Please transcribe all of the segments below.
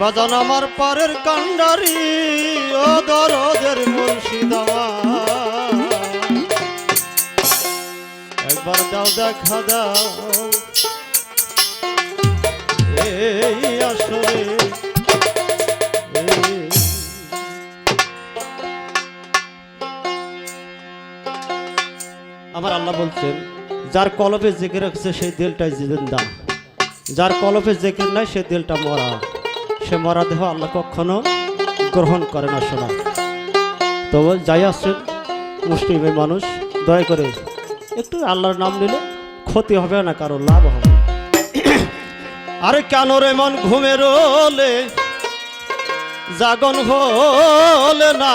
বাজান আমার পারের কান্ডারি ও দরদের একবার দাও দেখা দাও এই আসরে আমার আল্লাহ বলছেন, যার কলপে জেগে রাখছে, সেই দিলটাই জিদেন দাম যার কলপে জেগে নাই, সেই দিলটা মরা। সে মরাদেহ আল্লাহ কখনো গ্রহণ করে না শোনা তো যাই আসছেন মুসলিমের মানুষ, দয়া করে একটু আল্লাহর নাম নিলে ক্ষতি হবে না, কারও লাভ হবে আরে কেন রে মন ঘুমে রোলে? জাগন হলে না।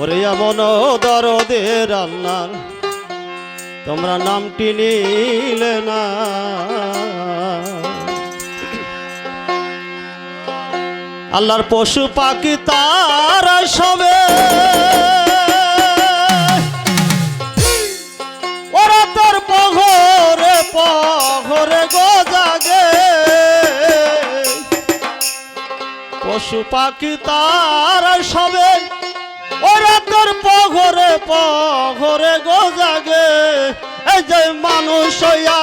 ওরে মন দরদের আল্লাহ তোমরা নামটি নিলে না। আল্লাহর পশু পাখি তারা সবে। ওরা তোর পশু পাখি তারা সব। মানুষ হইয়া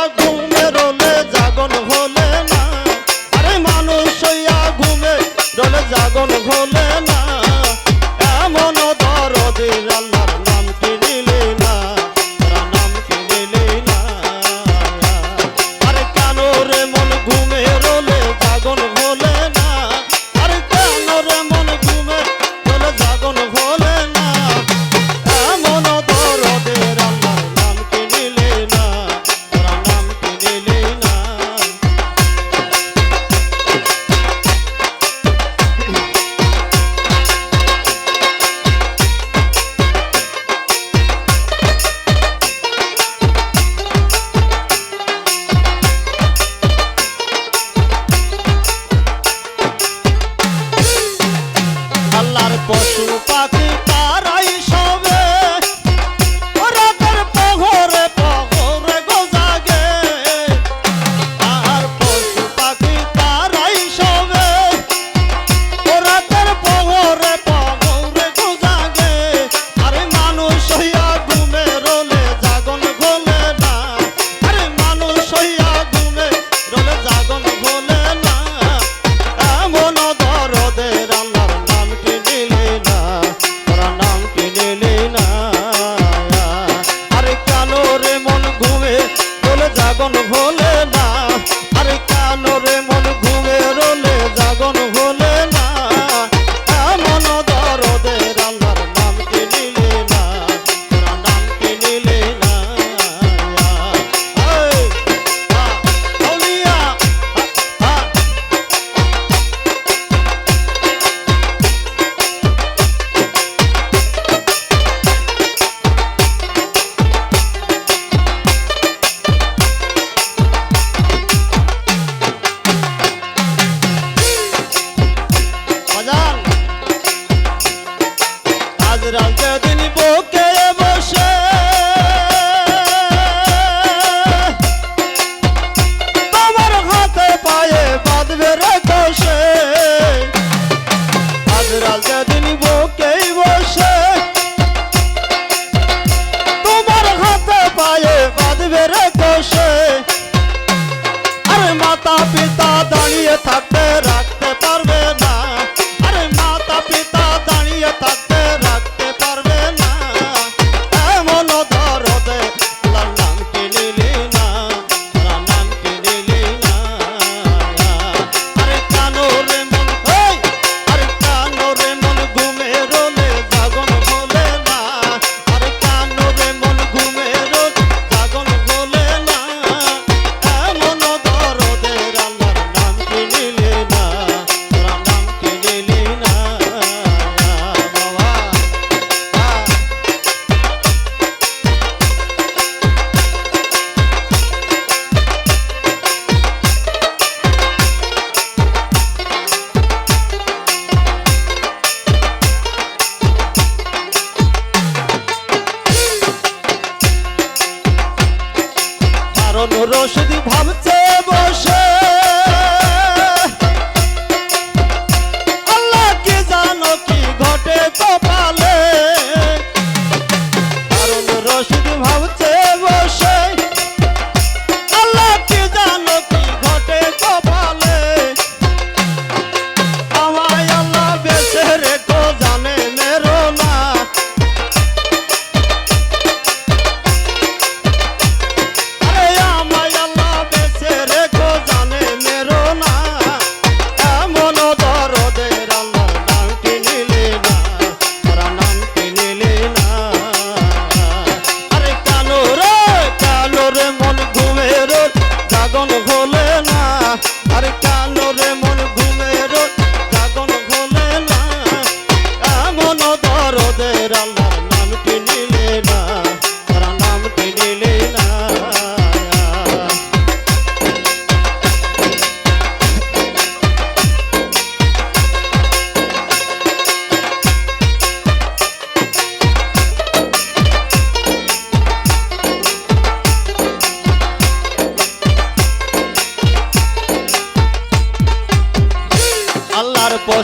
রসদি ভাবছে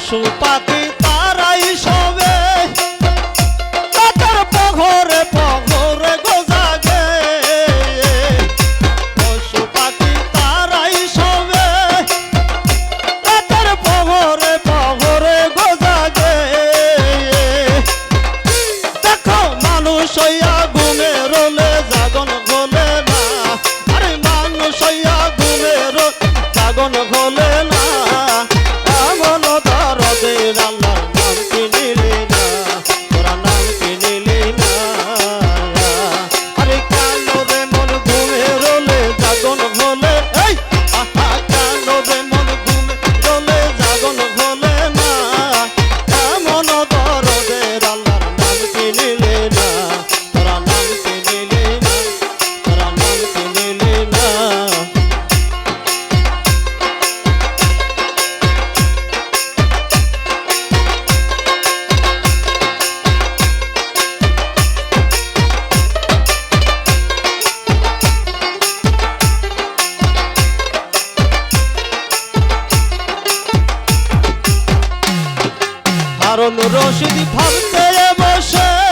আল্লাহর পশু হারুন রশিদ ভাবতে বসে।